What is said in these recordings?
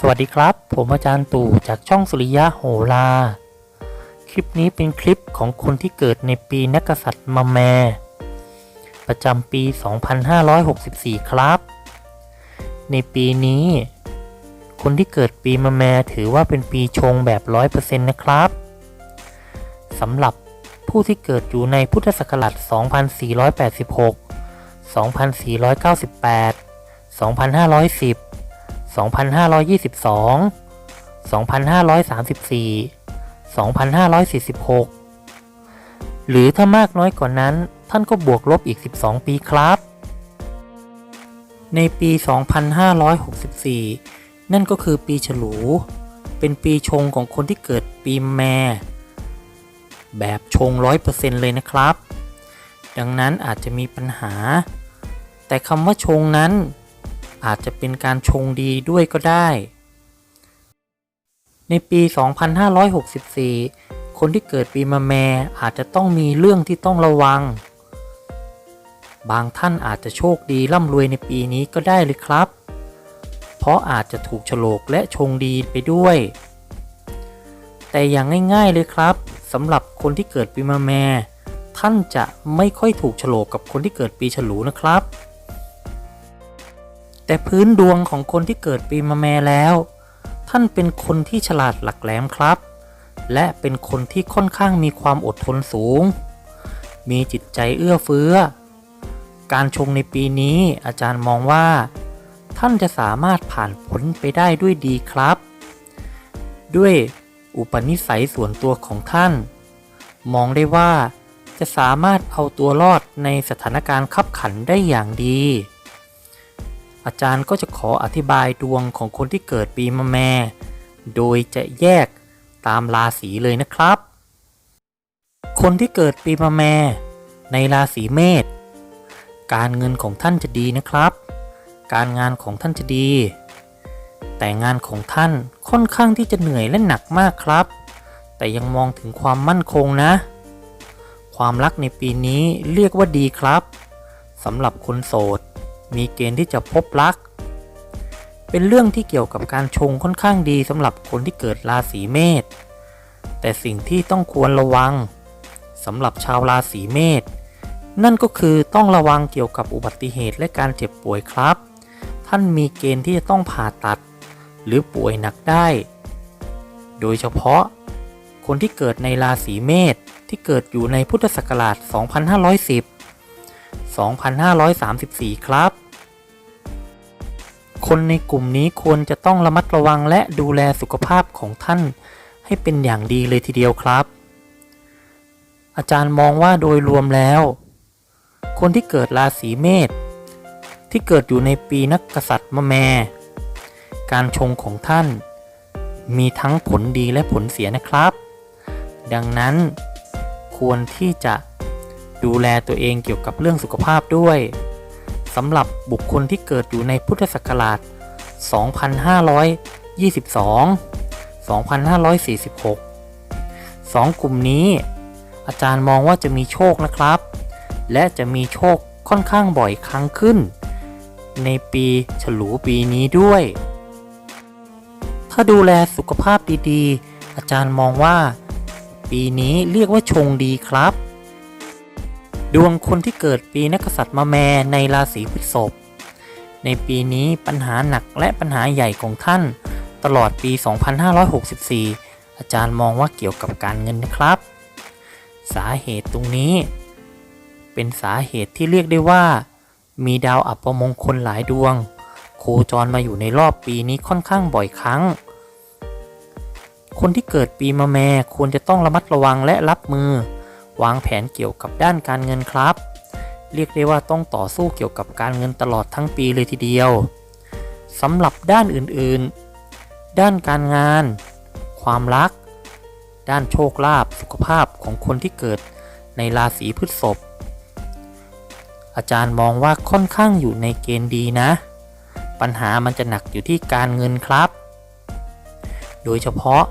สวัสดีครับ ผมอาจารย์ตู่จากช่องสุริยะโหราคลิปนี้เป็นคลิปของคนที่เกิดในปีนักษัตริย์มะแม ประจำปี 2564 ครับ ในปีนี้ คนที่เกิดปีมะแมถือว่าเป็นปีชงแบบ 100%นะครับสำหรับผู้ที่เกิดอยู่ในพุทธศักราช 2486 2498 2510 2522 2534 2546 หรือถ้ามากน้อยกว่านั้นท่านก็บวกลบอีก 12 ปีครับ ในปี 2564 นั่นก็คือปีฉลู เป็นปีชงของคนที่เกิดปีแม่ แบบชง 100%เลยนะครับ ดังนั้นอาจจะมีปัญหา แต่คำว่าชงนั้น อาจจะเป็นการชงดีด้วยก็ได้ ในปี 2564 คนที่เกิดปีมะแมอาจจะต้องมีเรื่องที่ต้องระวัง บางท่านอาจจะโชคดีร่ำรวยในปีนี้ก็ได้เลยครับ เพราะอาจจะถูกโฉลกและชงดีไปด้วย แต่อย่างง่ายๆเลยครับสำหรับคนที่เกิดปีมะแมท่านจะไม่ค่อยถูกโฉลกกับคนที่เกิดปีฉลูนะครับ แต่พื้นดวงของคนที่เกิดปีมะแมแล้ว ท่านเป็นคนที่ฉลาดหลักแหลมครับ และเป็นคนที่ค่อนข้างมีความอดทนสูง มีจิตใจเอื้อเฟื้อ การชงในปีนี้อาจารย์มองว่า ท่านจะสามารถผ่านผลไปได้ด้วยดีครับ ด้วยอุปนิสัยส่วนตัวของท่าน มองได้ว่าจะสามารถเอาตัวรอดในสถานการณ์ขับขันได้อย่างดี อาจารย์ก็จะขออธิบายดวงของคนที่เกิดปีมะแม่ โดยจะแยกตามราศีเลยนะครับ คนที่เกิดปีมะแม่ ในราศีเมษ การเงินของท่านจะดีนะครับ การงานของท่านจะดี แต่งานของท่านค่อนข้างที่จะเหนื่อยและหนักมากครับ แต่ยังมองถึงความมั่นคงนะ ความรักในปีนี้เรียกว่าดีครับสำหรับคนโสด มีเกณฑ์ที่จะพบรัก เป็นเรื่องที่เกี่ยวกับการชงค่อนข้างดีสำหรับคนที่เกิดราศีเมษ แต่สิ่งที่ต้องควรระวังสำหรับชาวราศีเมษ นั่นก็คือต้องระวังเกี่ยวกับอุบัติเหตุและการเจ็บป่วยครับ ท่านมีเกณฑ์ที่จะต้องผ่าตัด หรือป่วยหนักได้ โดยเฉพาะ คนที่เกิดในราศีเมษที่เกิดอยู่ในพุทธศักราช 2510 2534 ครับ คนในกลุ่มนี้ควรจะต้องระมัดระวังและดูแลสุขภาพของท่านให้เป็นอย่างดีเลยทีเดียวครับ อาจารย์มองว่าโดยรวมแล้ว คนที่เกิดราศีเมษที่เกิดอยู่ในปีนักกษัตริย์มะแม การชงของท่าน มีทั้งผลดีและผลเสียนะครับ ดังนั้นควรที่จะ ดูแลตัวเองเกี่ยวกับเรื่องสุขภาพด้วยสำหรับบุคคลที่เกิดอยู่ในพุทธศักราช 2522 2546สองกลุ่มนี้ อาจารย์มองว่าจะมีโชคนะครับ และจะมีโชคค่อนข้างบ่อยครั้งขึ้น ในปีฉลูปีนี้ด้วย ถ้าดูแลสุขภาพดีๆ อาจารย์มองว่า ปีนี้เรียกว่าชงดีครับ ดวงคนที่เกิดปีนักษัตริย์มะแมในราศีพฤษภ ในปีนี้ปัญหาหนักและปัญหาใหญ่ของท่าน ตลอดปี 2564 อาจารย์มองว่าเกี่ยวกับการเงินนะครับ สาเหตุตรงนี้ เป็นสาเหตุที่เรียกได้ว่า มีดาวอัปมงคลหลายดวง โคจรมาอยู่ในรอบปีนี้ค่อนข้างบ่อยครั้ง คนที่เกิดปีมะแม่ควรจะต้องระมัดระวังและรับมือ วางแผนเกี่ยวกับด้านการเงินครับ เรียกได้ว่าต้องต่อสู้เกี่ยวกับการเงินตลอดทั้งปีเลยทีเดียวสำหรับด้านอื่นๆ ด้านการงาน ความรัก ด้านโชคลาภสุขภาพของคนที่เกิดในราศีพฤษภอาจารย์มองว่าค่อนข้างอยู่ในเกณฑ์ดีนะ ปัญหามันจะหนักอยู่ที่การเงินครับ โดยเฉพาะ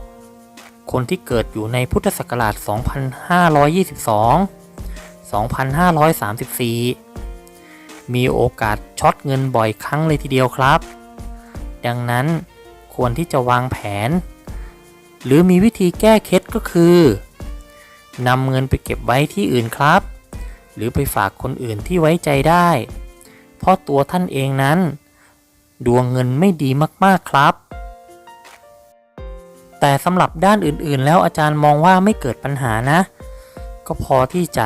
คนที่เกิดอยู่ในพุทธศักราช 2522 2534 มีโอกาสช็อตเงินบ่อยครั้งเลยทีเดียวครับ ดังนั้นควรที่จะวางแผน หรือมีวิธีแก้เคล็ดก็คือนำเงินไปเก็บไว้ที่อื่นครับ หรือไปฝากคนอื่นที่ไว้ใจได้ เพราะตัวท่านเองนั้น ดวงเงินไม่ดีมากๆครับ แต่สำหรับด้านอื่นๆ แล้วอาจารย์มองว่าไม่เกิดปัญหานะ ก็พอที่จะ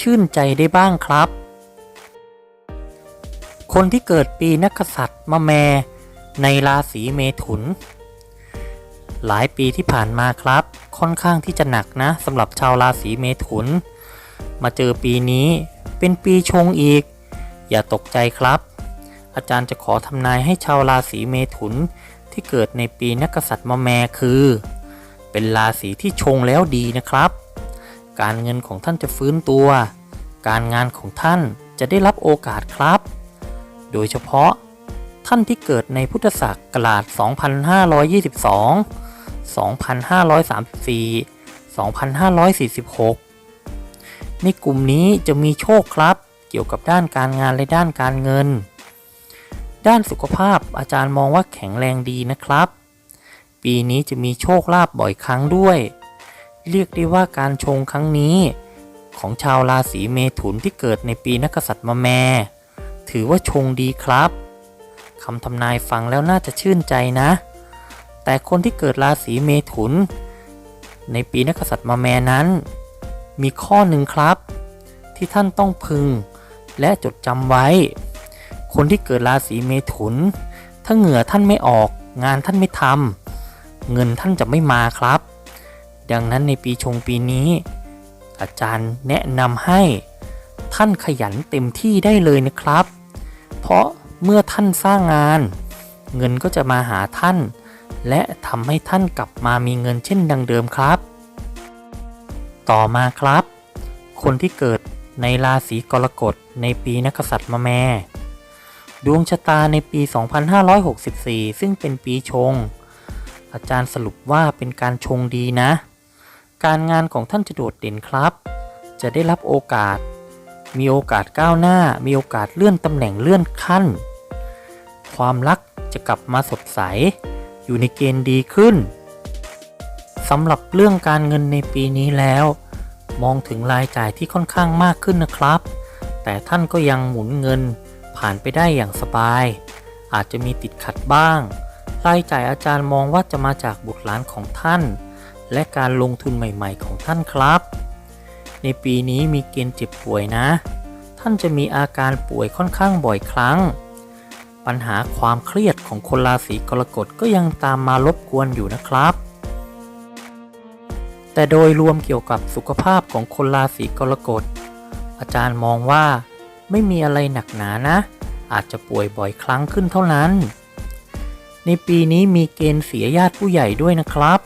ชื่นใจได้บ้างครับ คนที่เกิดปีนักษัตริย์มะแม ในราศีเมถุน หลายปีที่ผ่านมาครับ ค่อนข้างที่จะหนักนะสำหรับชาวราศีเมถุน มาเจอปีนี้เป็นปีชงอีก อย่าตกใจครับ อาจารย์จะขอทำนายให้ชาวราศีเมถุน ที่เกิดในปีนักษัตริย์มะแมคือ เป็นราศีที่ชงแล้วดีนะครับ การเงินของท่านจะฟื้นตัว การงานของท่านจะได้รับโอกาสครับ โดยเฉพาะท่านที่เกิดในพุทธศักราช 2522 2534 2546 ในกลุ่มนี้จะมีโชคครับ เกี่ยวกับด้านการงานและด้านการเงิน ด้านสุขภาพอาจารย์มองว่าแข็งแรงดีนะครับ ปีนี้จะมีโชคลาภบ่อยครั้งด้วย เรียกได้ว่าการชงครั้งนี้ ของชาวราศีเมถุนที่เกิดในปีนักษัตริย์มะแม ถือว่าชงดีครับคำทำนายฟังแล้วน่าจะชื่นใจนะ แต่คนที่เกิดราศีเมถุน ในปีนักษัตริย์มะแมนั้น มีข้อหนึ่งครับ ที่ท่านต้องพึง และจดจำไว้ คนที่เกิดราศีเมถุน ถ้าเหงื่อท่านไม่ออก งานท่านไม่ทำเงินท่านจะไม่มาครับ ดังนั้นในปีชงปีนี้ อาจารย์แนะนำให้ท่านขยันเต็มที่ได้เลยนะครับ เพราะเมื่อท่านสร้างงาน เงินก็จะมาหาท่าน และทำให้ท่านกลับมามีเงินเช่นดังเดิมครับ ต่อมาครับ คนที่เกิดในราศีกรกฎในปีนักษัตริย์มะแม่ ดวงชะตาในปี 2564 ซึ่งเป็นปีชง อาจารย์สรุปว่าเป็นการชงดีนะ การงานของท่านจะโดดเด่นครับ จะได้รับโอกาส มีโอกาสก้าวหน้า มีโอกาสเลื่อนตำแหน่งเลื่อนขั้น ความรักจะกลับมาสดใส อยู่ในเกณฑ์ดีขึ้นสำหรับเรื่องการเงินในปีนี้แล้ว มองถึงรายจ่ายที่ค่อนข้างมากขึ้นนะครับ แต่ท่านก็ยังหมุนเงิน ผ่านไปได้อย่างสบาย อาจจะมีติดขัดบ้าง รายจ่ายอาจารย์มองว่าจะมาจากบุตรหลานของท่าน และการลงทุนใหม่ๆของท่านครับ ในปีนี้มีเกณฑ์เจ็บป่วยนะ ท่านจะมีอาการป่วยค่อนข้างบ่อยครั้ง ปัญหาความเครียดของคนราศีกรกฎก็ยังตามมารบกวนอยู่นะครับแต่โดยรวมเกี่ยวกับสุขภาพของคนราศีกรกฎ อาจารย์มองว่า ไม่มีอะไรหนักหนานะ อาจจะป่วยบ่อยครั้งขึ้นเท่านั้น ในปีนี้มีเกณฑ์เสียญาติผู้ใหญ่ด้วยนะครับ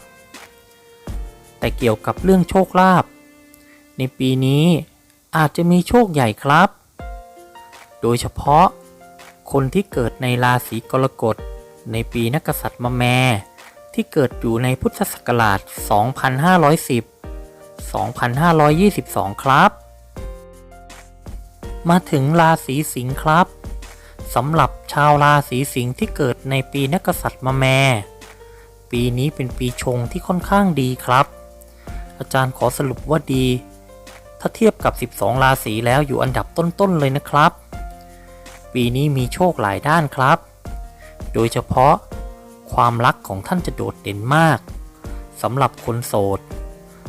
แต่เกี่ยวกับเรื่องโชคลาภในปีนี้อาจจะมีโชคใหญ่ครับ โดยเฉพาะ คนที่เกิดในราศีกรกฎในปีนักษัตริย์มะแม่ที่เกิดอยู่ในพุทธศักราช 2510 2522 ครับ มาถึงราศีสิงห์ครับสำหรับชาวราศีสิงห์ที่เกิดในปีนักษัตริย์มะแม่ ปีนี้เป็นปีชงที่ค่อนข้างดีครับ อาจารย์ขอสรุปว่าดี ถ้าเทียบกับ 12 ราศีแล้วอยู่อันดับต้นๆเลยนะครับ ปีนี้มีโชคหลายด้านครับ โดยเฉพาะความรักของท่านจะโดดเด่นมากสำหรับคนโสด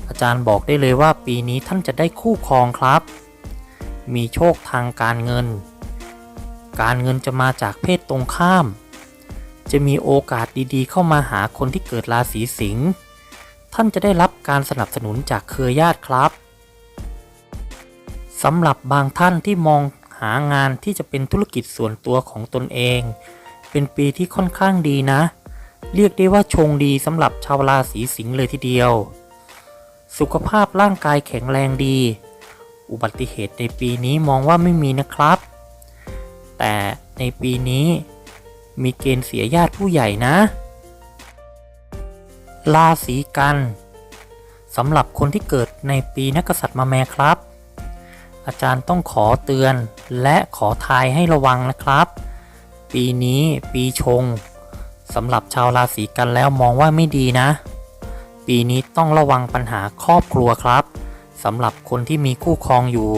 อาจารย์บอกได้เลยว่าปีนี้ท่านจะได้คู่ครองครับ มีโชคทางการเงิน การเงินจะมาจากเพศตรงข้าม จะมีโอกาสดีๆ เข้ามาหาคนที่เกิดราศีสิงห์ ท่านจะได้รับการสนับสนุนจากเครือญาติครับ สำหรับบางท่านที่มองหางานที่จะเป็นธุรกิจส่วนตัวของตนเอง เป็นปีที่ค่อนข้างดีนะ เรียกได้ว่าชงดีสำหรับชาวราศีสิงห์เลยทีเดียว สุขภาพร่างกายแข็งแรงดี อุบัติเหตุในปีนี้มองว่าไม่มีนะครับ แต่ในปีนี้มีเกณฑ์เสียญาติผู้ใหญ่นะ ราศีกันสำหรับคนที่เกิดในปีนักษัตริย์มาแม่ครับ อาจารย์ต้องขอเตือนและขอทายให้ระวังนะครับ ปีนี้ปีชงสำหรับชาวราศีกันแล้วมองว่าไม่ดีนะ ปีนี้ต้องระวังปัญหาครอบครัวครับ สำหรับคนที่มีคู่ครองอยู่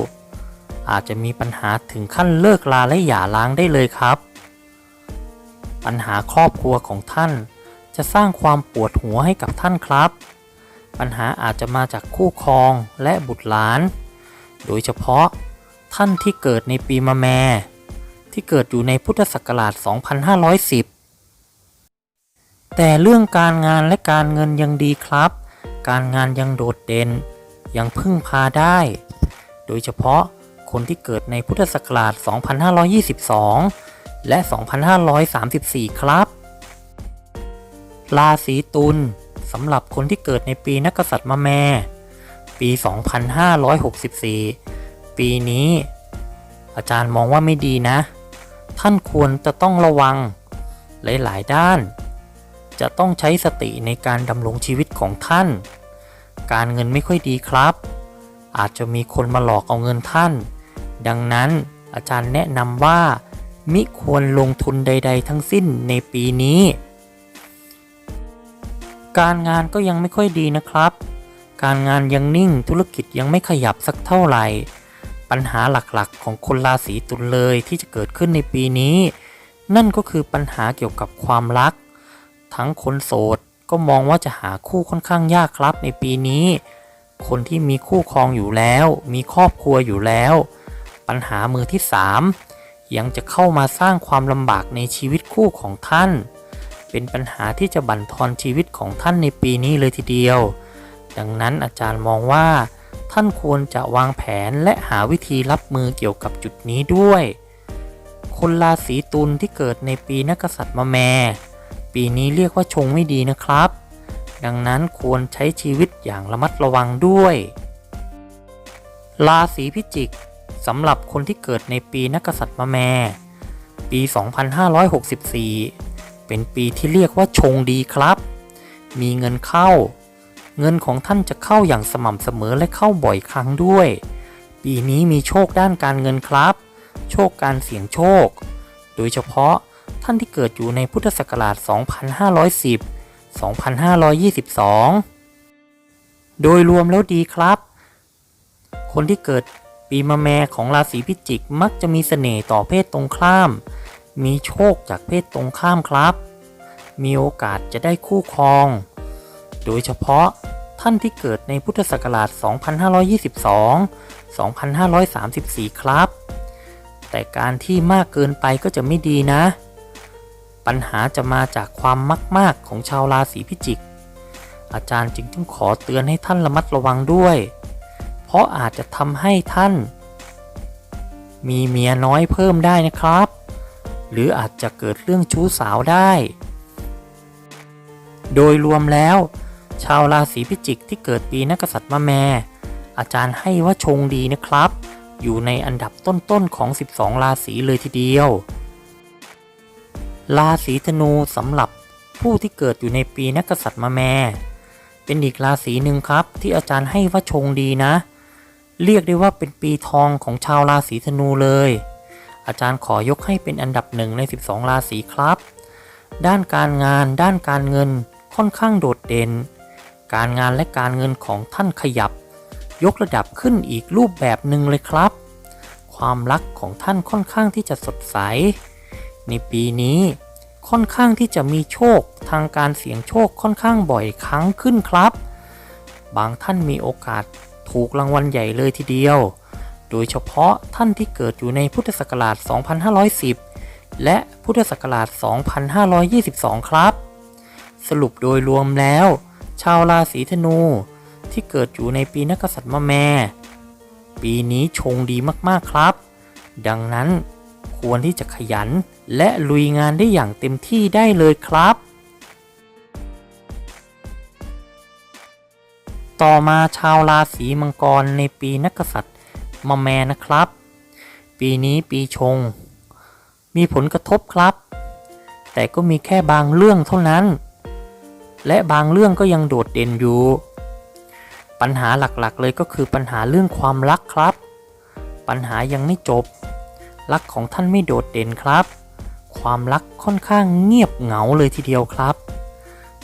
อาจจะมีปัญหาถึงขั้นเลิกลาและหย่าร้างได้เลยครับ ปัญหาครอบครัวของท่าน จะสร้างความปวดหัวให้กับท่านครับ ปัญหาอาจจะมาจากคู่ครองและบุตรหลาน โดยเฉพาะท่านที่เกิดในปีมะแม ที่เกิดอยู่ในพุทธศักราช 2510 แต่เรื่องการงานและการเงินยังดีครับ การงานยังโดดเด่น ยังพึ่งพาได้ โดยเฉพาะคนที่เกิดในพุทธศักราช 2522 และ 2534 ครับ ราศีตุลสำหรับคนที่เกิดในปีนักษัตริย์มะแม่ ปี 2564 ปีนี้ อาจารย์มองว่าไม่ดีนะ ท่านควรจะต้องระวังหลาย ๆ ด้าน จะต้องใช้สติในการดำรงชีวิตของท่าน การเงินไม่ค่อยดีครับ อาจจะมีคนมาหลอกเอาเงินท่าน ดังนั้นอาจารย์แนะนำว่า มิควรลงทุนใด ๆ ทั้งสิ้นในปีนี้ การงานก็ยังไม่ค่อยดีนะครับ การงานยังนิ่งธุรกิจยังไม่ขยับสักเท่าไหร่ ปัญหาหลักๆของคนราศีตุลเลยที่จะเกิดขึ้นในปีนี้ นั่นก็คือปัญหาเกี่ยวกับความรัก ทั้งคนโสด ก็มองว่าจะหาคู่ค่อนข้างยากครับในปีนี้ คนที่มีคู่ครองอยู่แล้ว มีครอบครัวอยู่แล้ว ปัญหามือที่ 3 ยังจะเข้ามาสร้างความลำบากในชีวิตคู่ของท่าน เป็นปัญหาที่จะบั่นทอนชีวิตของท่านในปีนี้เลยทีเดียว ดังนั้นอาจารย์มองว่า ท่านควรจะวางแผนและหาวิธีรับมือเกี่ยวกับจุดนี้ด้วย คนราศีตุลที่เกิดในปีนักษัตริย์มะแม ปีนี้เรียกว่าชงไม่ดีนะครับ ดังนั้นควรใช้ชีวิตอย่างระมัดระวังด้วย ราศีพิจิกสำหรับคนที่เกิดในปีนักษัตริย์มะแม่ ปี 2564 เป็นปีที่เรียกว่าชงดีครับ มีเงินเข้า เงินของท่านจะเข้าอย่างสม่ำเสมอและเข้าบ่อยครั้งด้วย ปีนี้มีโชคด้านการเงินครับ โชคการเสี่ยงโชค โดยเฉพาะ ท่านที่เกิดอยู่ในพุทธศักราช 2510 2522 โดยรวมแล้วดีครับ คนที่เกิดปีมะแมของราศีพิจิกมักจะมีเสน่ห์ต่อเพศตรงข้าม มีโชคจากเพศตรงข้ามครับ มีโอกาสจะได้คู่ครอง โดยเฉพาะท่านที่เกิดในพุทธศักราช 2522 2534 ครับ แต่การที่มากเกินไปก็จะไม่ดีนะ ปัญหาจะมาจากความมักมากของชาวราศีพิจิก อาจารย์จึงต้องขอเตือนให้ท่านระมัดระวังด้วย เพราะอาจจะทำให้ท่าน มีเมียน้อยเพิ่มได้นะครับ หรืออาจจะเกิดเรื่องชู้สาวได้ โดยรวมแล้ว ชาวราศีพิจิกที่เกิดปีนักษัตริย์มะแม อาจารย์ให้ว่าชงดีนะครับ อยู่ในอันดับต้นๆของ 12 ราศีเลยทีเดียว ราศีธนูสำหรับผู้ที่เกิดอยู่ในปีนักษัตริย์มะแม่ เป็นอีกราศีหนึ่งครับ ที่อาจารย์ให้ว่าชงดีนะ เรียกได้ว่าเป็นปีทองของชาวราศีธนูเลย อาจารย์ขอยกให้เป็นอันดับหนึ่งใน 12 ราศีครับ ด้านการงานด้านการเงินค่อนข้างโดดเด่น การงานและการเงินของท่านขยับ ยกระดับขึ้นอีกรูปแบบหนึ่งเลยครับ ความรักของท่านค่อนข้างที่จะสดใส ในปีนี้ ค่อนข้างที่จะมีโชคทางการเสี่ยงโชคค่อนข้างบ่อยครั้งขึ้นครับ บางท่านมีโอกาสถูกรางวัลใหญ่เลยทีเดียว โดยเฉพาะท่านที่เกิดอยู่ในพุทธศักราช 2510 และพุทธศักราช 2522 ครับ สรุปโดยรวมแล้ว ชาวราศีธนูที่เกิดอยู่ในปีนักษัตริย์มะแม่ ปีนี้ชงดีมากๆครับ ดังนั้น ควรที่จะขยัน และลุยงานได้อย่างเต็มที่ได้เลยครับ ต่อมาชาวราศีมังกรในปีนักษัตริย์มะแมนะครับ ปีนี้ปีชง มีผลกระทบครับ แต่ก็มีแค่บางเรื่องเท่านั้น และบางเรื่องก็ยังโดดเด่นอยู่ ปัญหาหลักๆเลยก็คือปัญหาเรื่องความรักครับ ปัญหายังไม่จบ รักของท่านไม่โดดเด่นครับคความรักค่อนข้างเงียบเหงาเลยทีเดียวครับ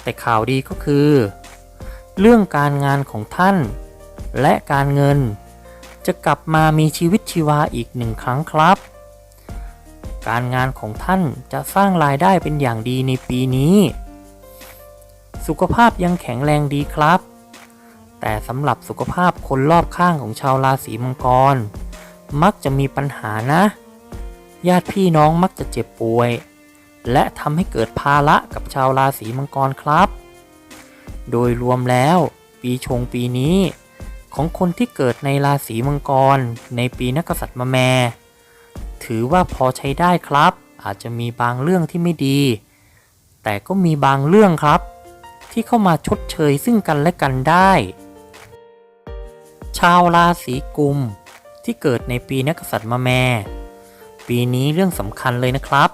แต่ข่าวดีก็คือ เรื่องการงานของท่าน และการเงิน จะกลับมามีชีวิตชีวาอีกหนึ่งครั้งครับ การงานของท่านจะสร้างรายได้เป็นอย่างดีในปีนี้ สุขภาพยังแข็งแรงดีครับ แต่สำหรับสุขภาพคนรอบข้างของชาวราศีมังกรมักจะมีปัญหานะ ญาติพี่น้องมักจะเจ็บป่วย และทำให้เกิดภาระกับชาวราศีมังกรครับ โดยรวมแล้ว ปีชงปีนี้ ของคนที่เกิดในราศีมังกร ในปีนักษัตริย์มะแม ถือว่าพอใช้ได้ครับ อาจจะมีบางเรื่องที่ไม่ดี แต่ก็มีบางเรื่องครับ ที่เข้ามาชดเชยซึ่งกันและกันได้ ชาวราศีกุมที่เกิดในปีนักกษัตริย์มะแม่ ปีนี้เรื่องสำคัญเลยนะครับ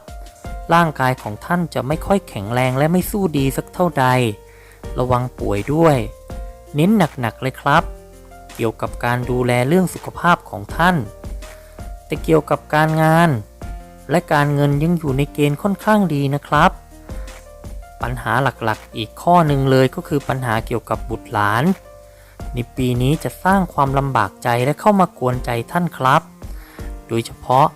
ร่างกายของท่านจะไม่ค่อยแข็งแรงและไม่สู้ดีสักเท่าใด ระวังป่วยด้วย เน้นหนักๆเลยครับ เกี่ยวกับการดูแลเรื่องสุขภาพของท่าน แต่เกี่ยวกับการงาน และการเงินยังอยู่ในเกณฑ์ค่อนข้างดีนะครับ ปัญหาหลักๆ อีกข้อหนึ่งเลยก็คือปัญหาเกี่ยวกับบุตรหลานในปีนี้จะสร้างความลำบากใจและเข้ามากวนใจท่านครับ โดยเฉพาะ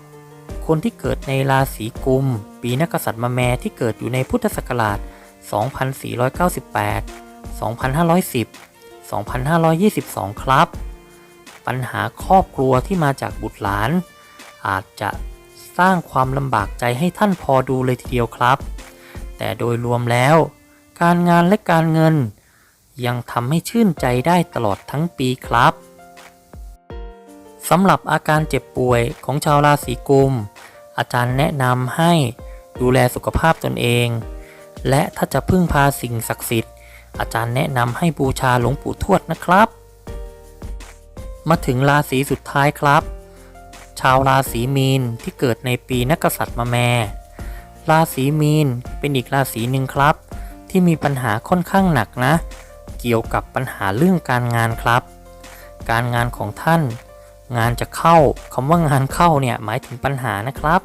คนที่เกิดในราศีกุม ปีนักษัตริย์มะแม่ที่เกิดอยู่ในพุทธศักราช 2498 2510 2522 ครับ ปัญหาครอบครัวที่มาจากบุตรหลาน อาจจะสร้างความลำบากใจให้ท่านพอดูเลยทีเดียวครับ แต่โดยรวมแล้ว การงานและการเงิน ยังทำให้ชื่นใจได้ตลอดทั้งปีครับ สำหรับอาการเจ็บป่วยของชาวราศีกุม อาจารย์แนะนำให้ดูแลสุขภาพตนเอง และถ้าจะพึ่งพาสิ่งศักดิ์สิทธิ์ อาจารย์แนะนำให้บูชาหลวงปู่ทวดนะครับ มาถึงราศีสุดท้ายครับ ชาวราศีมีนที่เกิดในปีนักษัตริย์มะแม่ ราศีมีนเป็นอีกราศีหนึ่งครับ ที่มีปัญหาค่อนข้างหนักนะ เกี่ยวกับปัญหาเรื่องการงานครับ การงานของท่าน งานจะเข้าคำว่างานเข้าเนี่ยหมายถึงปัญหานะครับ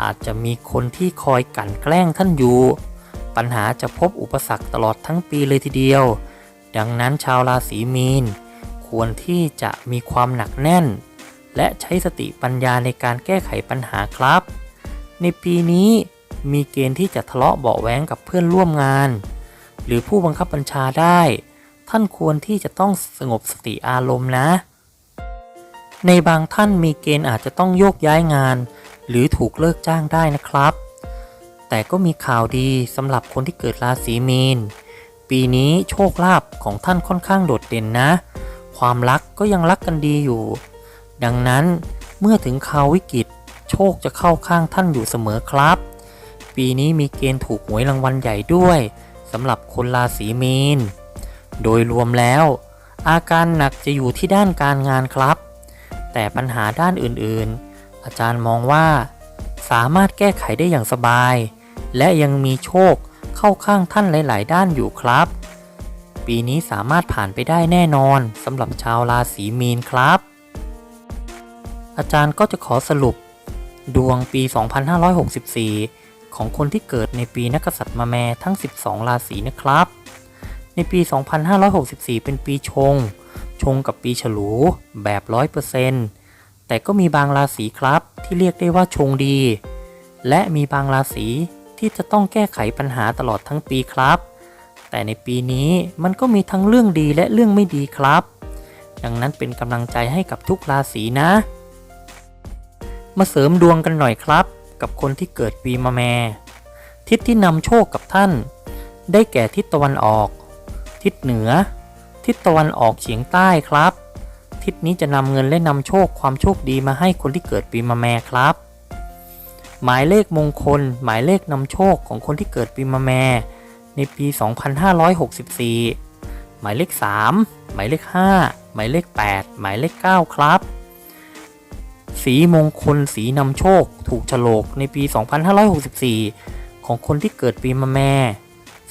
อาจจะมีคนที่คอยกั่นแกล้งท่านอยู่ ปัญหาจะพบอุปสรรคตลอดทั้งปีเลยทีเดียว ดังนั้นชาวราศีมีน ควรที่จะมีความหนักแน่น และใช้สติปัญญาในการแก้ไขปัญหาครับ ในปีนี้มีเกณฑ์ที่จะทะเลาะเบาะแว้งกับเพื่อนร่วมงาน หรือผู้บังคับบัญชาได้ ท่านควรที่จะต้องสงบสติอารมณ์นะ ในบางท่านมีเกณฑ์อาจจะต้องโยกย้ายงาน หรือถูกเลิกจ้างได้นะครับ แต่ก็มีข่าวดีสำหรับคนที่เกิดราศีมีน ปีนี้โชคลาภของท่านค่อนข้างโดดเด่นนะ ความรักก็ยังรักกันดีอยู่ ดังนั้นเมื่อถึงข่าววิกฤตโชคจะเข้าข้างท่านอยู่เสมอครับ ปีนี้มีเกณฑ์ถูกหวยรางวัลใหญ่ด้วยสำหรับคนราศีมีน โดยรวมแล้ว อาการหนักจะอยู่ที่ด้านการงานครับ แต่ปัญหาด้านอื่นๆ อาจารย์มองว่า สามารถแก้ไขได้อย่างสบาย และยังมีโชคเข้าข้างท่านหลาย ๆ ด้านอยู่ครับ ปีนี้สามารถผ่านไปได้แน่นอนสำหรับชาวราศีมีนครับ อาจารย์ก็จะขอสรุป ดวงปี 2564 ของคนที่เกิดในปีนักษัตริย์มะแม่ทั้ง 12 ราศีนะครับ ในปี 2564 เป็นปีชง ชงกับปีฉลูแบบ100%แต่ก็มีบางราศีครับที่เรียกได้ว่าชงดี และมีบางราศีที่จะต้องแก้ไขปัญหาตลอดทั้งปีครับ แต่ในปีนี้มันก็มีทั้งเรื่องดีและเรื่องไม่ดีครับ ดังนั้นเป็นกำลังใจให้กับทุกราศีนะ มาเสริมดวงกันหน่อยครับ กับคนที่เกิดปีมะแม่ทิศที่นำโชคกับท่าน ได้แก่ทิศตะวันออก ทิศเหนือ ทิศตะวันออกเฉียงใต้ครับ ทิศนี้จะนำเงินและนำโชคความโชคดีมาให้คนที่เกิดปีมะแม่ครับ หมายเลขมงคล หมายเลขนำโชคของคนที่เกิดปีมะแม่ในปี 2564 หมายเลข 3 หมายเลข 5 หมายเลข 8 หมายเลข 9 ครับ สีมงคลสีนำโชคถูกฉลกในปี 2564 ของคนที่เกิดปีมะแม่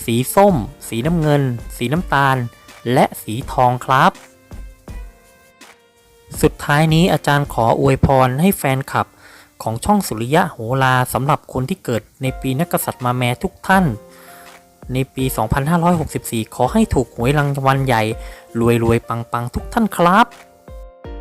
สีส้ม สีน้ำเงิน สีน้ำตาล และสีทองครับ สุดท้ายนี้อาจารย์ขออวยพรให้แฟนคลับ ของช่องสุริยะโหราสำหรับคนที่เกิดในปีนักษัตริย์มาแม่ทุกท่าน ในปี 2564 ขอให้ถูกหวยรางวัลใหญ่ รวยรวยๆปังปังๆ ทุกท่านครับ